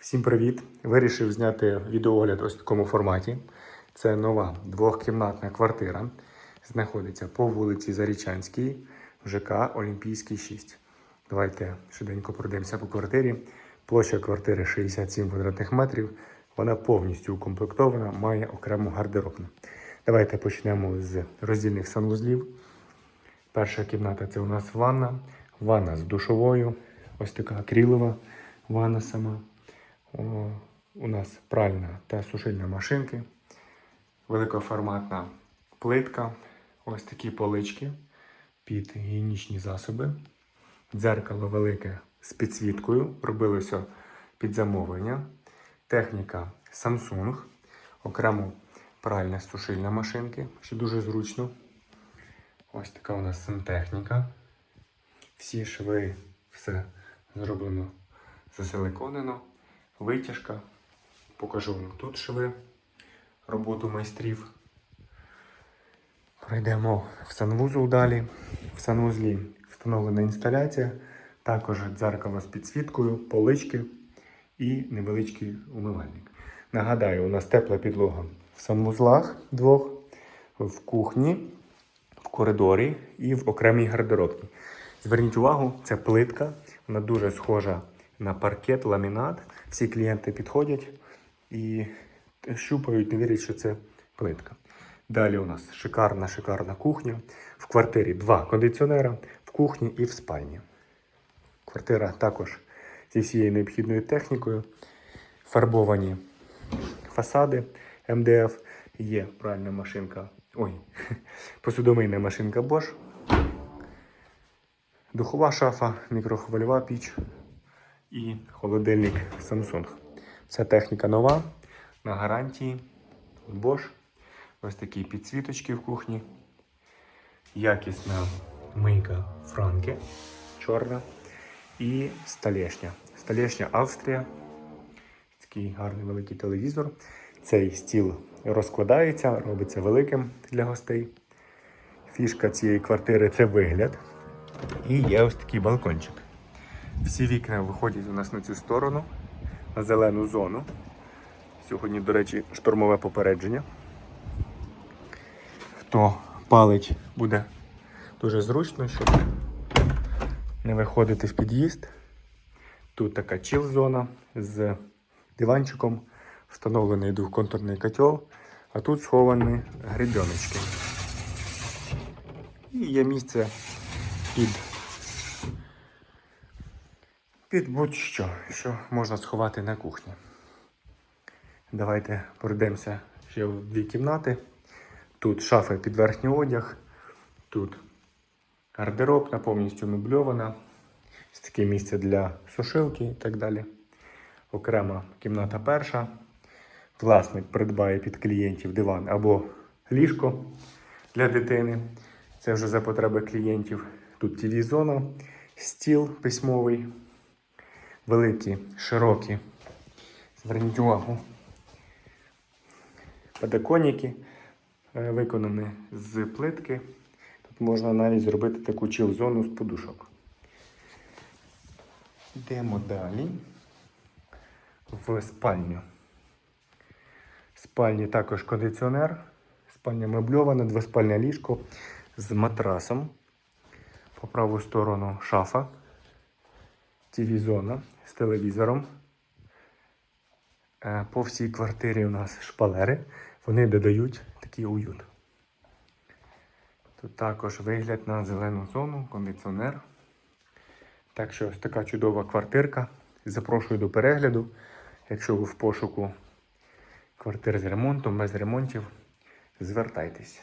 Всім привіт! Вирішив зняти відеоогляд ось в такому форматі. Це нова двохкімнатна квартира. Знаходиться по вулиці Зарічанській, ЖК Олімпійський 6. Давайте швиденько пройдемося по квартирі. Площа квартири 67 квадратних метрів. Вона повністю укомплектована, має окрему гардеробну. Давайте почнемо з роздільних санвузлів. Перша кімната це у нас ванна. Ванна з душовою. Ось така акрилова ванна сама. У нас пральна та сушильна машинки. Великоформатна плитка. Ось такі полички під гігієнічні засоби. Дзеркало велике з підсвіткою. Робилося під замовлення. Техніка Samsung. Окремо пральна сушильна машинки, що дуже зручно. Ось така у нас сантехніка. Всі шви, все зроблено засиликонено. Витяжка. Покажу вам тут шви, роботу майстрів. Пройдемо в санвузол далі. В санвузлі встановлена інсталяція, також дзеркало з підсвіткою, полички і невеличкий умивальник. Нагадаю, у нас тепла підлога в санвузлах двох, в кухні, в коридорі і в окремій гардеробній. Зверніть увагу, це плитка, вона дуже схожа на паркет, ламінат. Всі клієнти підходять і щупають, не вірять, що це плитка. Далі у нас шикарна, шикарна кухня. В квартирі два кондиціонера, в кухні і в спальні. Квартира також зі всією необхідною технікою. Фарбовані фасади МДФ. Є пральна машинка. Ой, посудомийна машинка Bosch. Духова шафа, мікрохвильова піч і холодильник Samsung. Вся техніка нова, на гарантії. Bosch. Ось такі підсвіточки в кухні. Якісна мийка Франки, чорна. І столешня. Столешня Австрія. Такий гарний великий телевізор. Цей стіл розкладається, робиться великим для гостей. Фішка цієї квартири це вигляд. І є ось такий балкончик. Всі вікна виходять у нас на цю сторону, на зелену зону. Сьогодні, до речі, штормове попередження. Хто палить, буде дуже зручно, щоб не виходити в під'їзд. Тут така чіл-зона з диванчиком, встановлений двохконтурний котел, а тут сховані гребіночки. І є місце під, під будь-що, що можна сховати на кухні. Давайте пройдемося ще в дві кімнати. Тут шафи під верхній одяг, тут гардеробна, повністю мебльована. Таке місце для сушилки і так далі. Окрема кімната перша. Власник придбає під клієнтів диван або ліжко для дитини. Це вже за потреби клієнтів. Тут TV-зона, стіл письмовий, великі, широкі. Зверніть увагу. Подоконники е, виконані з плитки. Тут можна навіть зробити таку чіл-зону з подушок. Йдемо далі в спальню. В спальні також кондиціонер. Спальня мебльована, двоспальне ліжко з матрасом. По праву сторону шафа. TV-зона з телевізором. Е, По всій квартирі у нас шпалери. Вони додають такий уют. Тут також вигляд на зелену зону, кондиціонер. Так що ось така чудова квартирка. Запрошую до перегляду. Якщо ви в пошуку квартир з ремонтом, без ремонтів, звертайтесь.